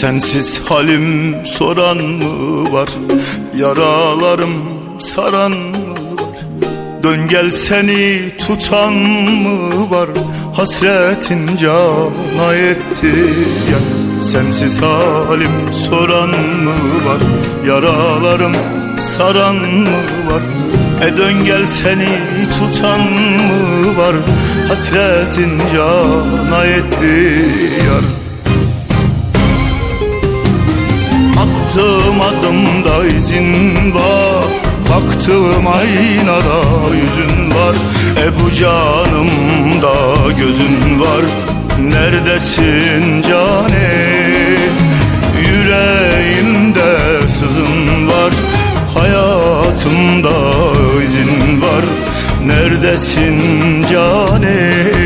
Sensiz halim soran mı var? Yaralarım saran mı var? Dön gel seni tutan mı var? Hasretin cana etti ya Sensiz halim soran mı var? Yaralarım saran mı var? E dön gel seni tutan mı var? Hasretin cana etti yar Attığım adımda izin var. Baktığım aynada yüzün var. E bu canımda gözün var. Neredesin cane? Yüreğimde sızın var. Hayatımda izin var. Neredesin cane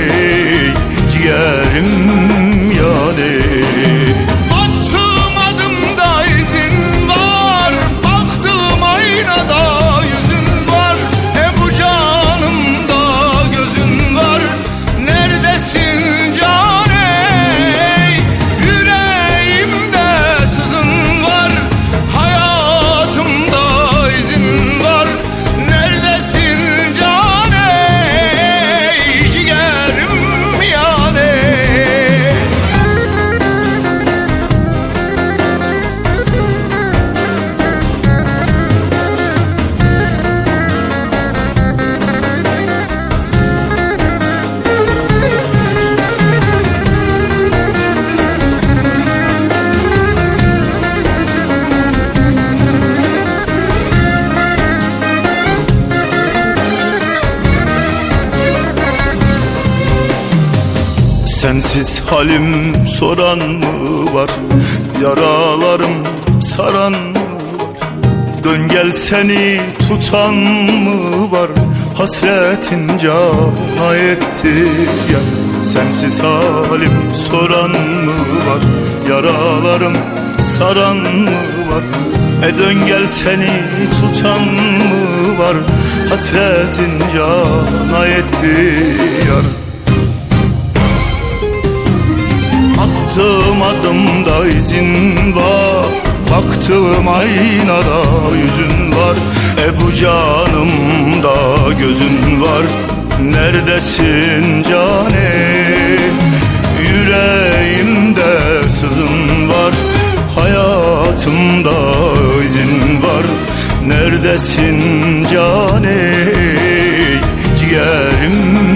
Sensiz halim soran mı var? Yaralarım saran mı var? Dön gel seni tutan mı var? Hasretin cana etti. Ya Sensiz halim soran mı var? Yaralarım saran mı var? E dön gel seni tutan mı var? Hasretin cana etti yar Kolumda izin var Baktığım aynada yüzün var. Ebu canımda gözün var Neredesin cane? Yüreğimde sızın var Hayatımda izin var. Neredesin cane? Ciğerim